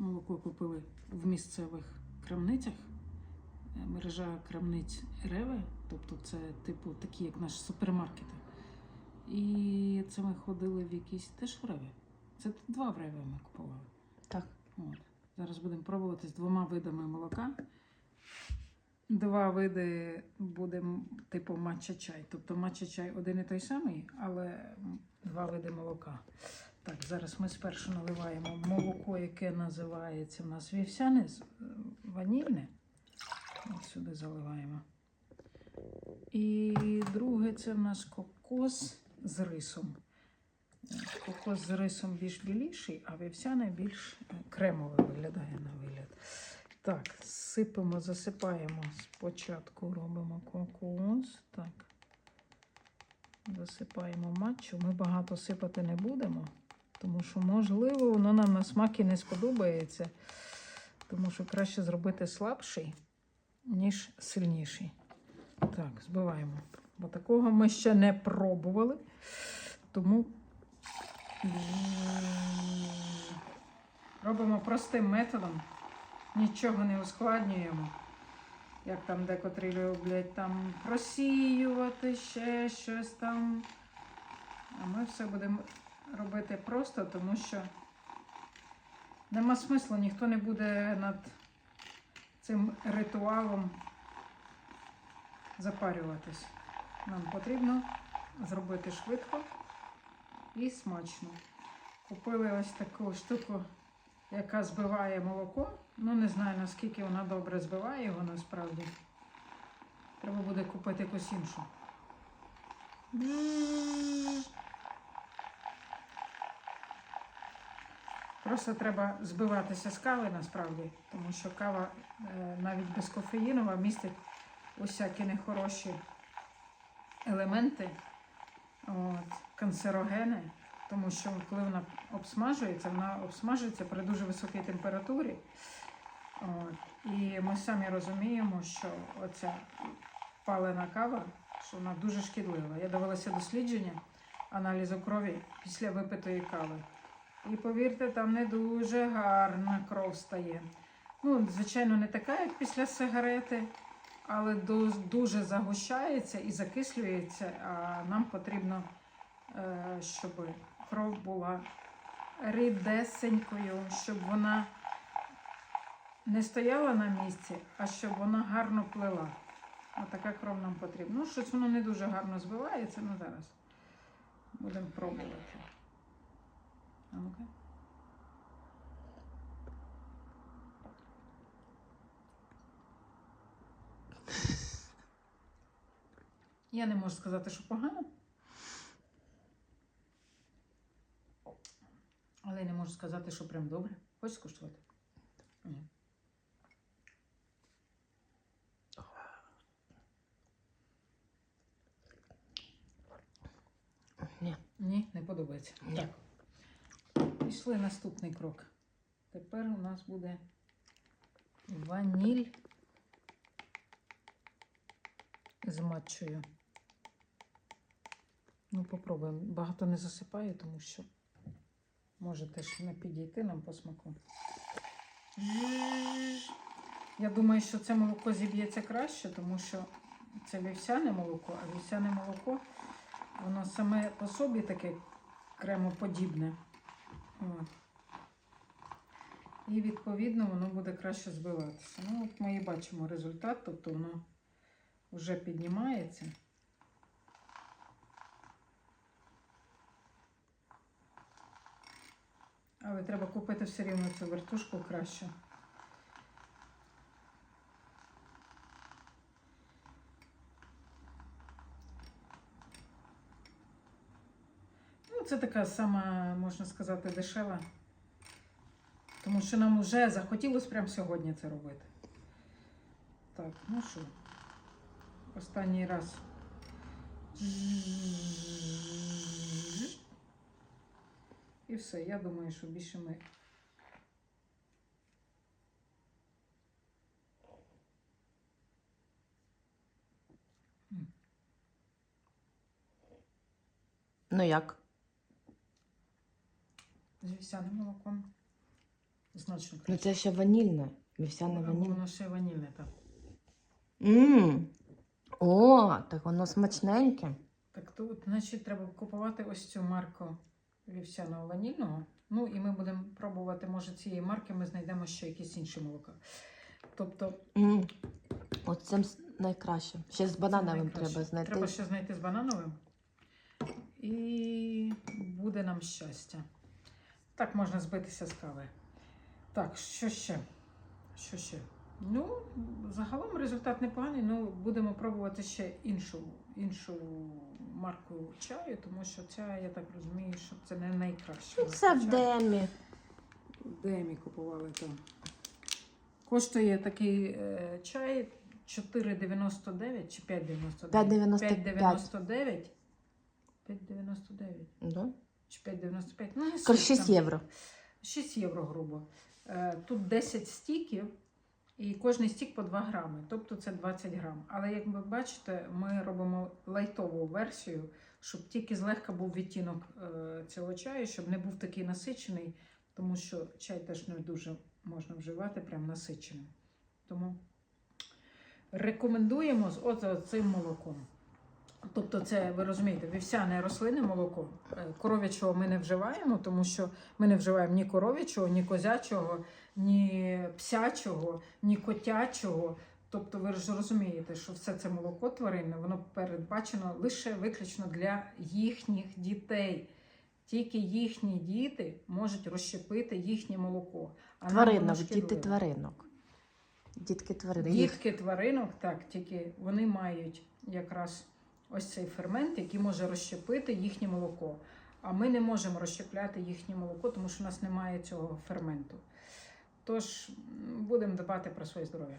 Молоко купили в місцевих крамницях. Е, Мережа крамниць Реве, тобто це типу такі, як наші супермаркети. І це ми ходили в якісь теж в Реве. Це два в Реве ми купували. Так. От. Зараз будемо пробувати з двома видами молока. Два види буде типу матча-чай. Тобто матча-чай один і той самий, але два види молока. Так, зараз ми спершу наливаємо молоко, яке називається в нас вівсяне, е, ванільне. Ось сюди заливаємо. І друге це в нас кокос з рисом. Е, Кокос з рисом більш біліший, а вівсяне більш е, кремове виглядає на вигляд. Так, сипемо, засипаємо. Спочатку робимо кокос. Так. Засипаємо матчу. Ми багато сипати не будемо, тому що, можливо, воно нам на смак і не сподобається. Тому що краще зробити слабший, ніж сильніший. Так, збиваємо. Бо такого ми ще не пробували. Тому робимо простим методом. Нічого не ускладнюємо. Як там декотрі люблять там просіювати ще щось там. А ми все будемо робити просто, тому що нема смислу, ніхто не буде над цим ритуалом запарюватись. Нам потрібно зробити швидко і смачно. Купили ось таку штуку, яка збиває молоко. Ну, не знаю, наскільки вона добре збиває його насправді. Треба буде купити якусь іншу. Просто треба збиватися з кави насправді, тому що кава е, навіть безкофеїнова містить усякі нехороші елементи, от, канцерогени, тому що коли вона обсмажується, вона обсмажується при дуже високій температурі. От, і ми самі розуміємо, що оця палена кава, що вона дуже шкідлива. Я дивилася дослідження аналізу крові після випитої кави. І повірте, там не дуже гарна кров стає. Ну, звичайно, не така, як після сигарети, але дуже загущається і закислюється. А нам потрібно, е, щоб кров була рідесенькою, щоб вона не стояла на місці, а щоб вона гарно плила. Отака кров нам потрібна. Ну, щось воно не дуже гарно збивається, ну зараз будемо пробувати. Ну-ка. Я не можу сказати, що погано. Але й не можу сказати, що прям добре. Хочеш скуштувати? Ні. Ні. Ні, не подобається. Ні. Так. Пішли наступний крок. Тепер у нас буде ваніль з матчою. Ну, попробуємо. Багато не засипаю, тому що може теж не підійти нам по смаку. Я думаю, що це молоко зіб'ється краще, тому що це вівсяне молоко, а вівсяне молоко Воно саме по собі таке кремоподібне. От. І відповідно воно буде краще збиватися. Ну, от ми і бачимо результат, тобто воно вже піднімається. Але треба купити все рівно цю вертушку краще. Ну, це така сама, можна сказати, дешева. Тому що нам вже захотілося прямо сьогодні це робити. Так, ну що, останній раз. І все, я думаю, що більше ми. Ну як? З вівсяним молоком. Значно Ну це ще ванільне. Вівсяне Або ванільне. Воно ще ванільне так. Мм. О, так воно смачненьке. Так тут, значить, треба купувати ось цю марку вівсяного ванільного. Ну і ми будемо пробувати, може, цієї марки ми знайдемо ще якісь інші молока. Тобто, Мм. От це м- найкраще. Ще з банановим треба знайти. Треба ще знайти з банановим. І буде нам щастя. Так можна збитися з кави. Так, що ще? Що ще? Ну, загалом результат непоганий, ну будемо пробувати ще іншу, іншу марку чаю, тому що ця, я так розумію, що це не найкраща. Ну, Це в демі. Демі купували там. Коштує такий е, чай 4,99 чи 5,99? 5,95. 5,99. 5,99 Да? Чи 5,95. Ну, Кор 6 там. євро. 6 євро грубо. Е, Тут 10 стіків, і кожний стік по 2 грами, тобто це 20 грам. Але як ви бачите, ми робимо лайтову версію, щоб тільки злегка був відтінок е, цього чаю, щоб не був такий насичений, тому що чай теж не дуже можна вживати, прям насиченим. Тому рекомендуємо з от цим молоком. Тобто, це ви розумієте, вівсяне рослинне молоко. Е, Коров'ячого ми не вживаємо, тому що ми не вживаємо ні коров'ячого, ні козячого, ні псячого, ні котячого. Тобто, ви ж розумієте, що все це молоко тваринне, воно передбачено лише виключно для їхніх дітей. Тільки їхні діти можуть розщепити їхнє молоко. А Тваринок, діти тваринок. Дітки тваринок. Дітки тваринок, так, тільки вони мають якраз ось цей фермент, який може розщепити їхнє молоко. А ми не можемо розщепляти їхнє молоко, тому що у нас немає цього ферменту. Тож будемо дбати про своє здоров'я.